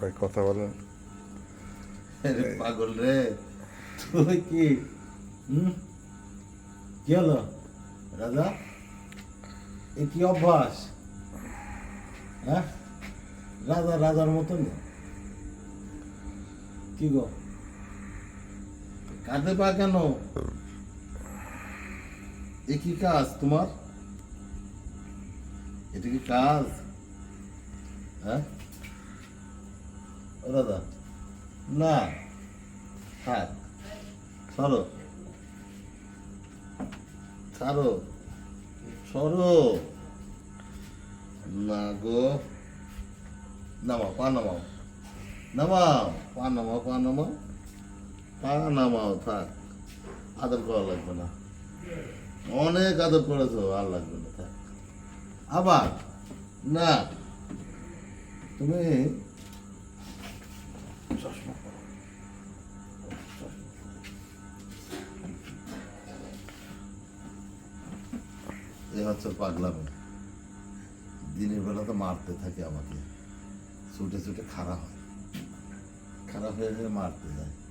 ভাই কথা বলেন। পাগল রে তুই কি? হুম? কি হলো? রাজা এ কি অভ্যাস? হ্যাঁ? রাজা রাজার মতন? কি গো? কাঁদে পা কেন? এ কি কাজ তোমার? এটা কি কাজ? হ্যাঁ? দাদা। না। সরো। সরো। না গো। নামাও, পা নামাও। নামাও, পা নামাও পা নামাও। পা নামাও, থাক। আদর করা লাগবে না। অনেক আদর করেছ, আর লাগবে না, থাক। আবার। না। তুমি এ হচ্ছে পাগলামি। দিনের বেলা তো মারতে থাকে আমাকে। ছুটে ছুটে খারাপ হয়। খারাপ হয়ে মারতে যায়।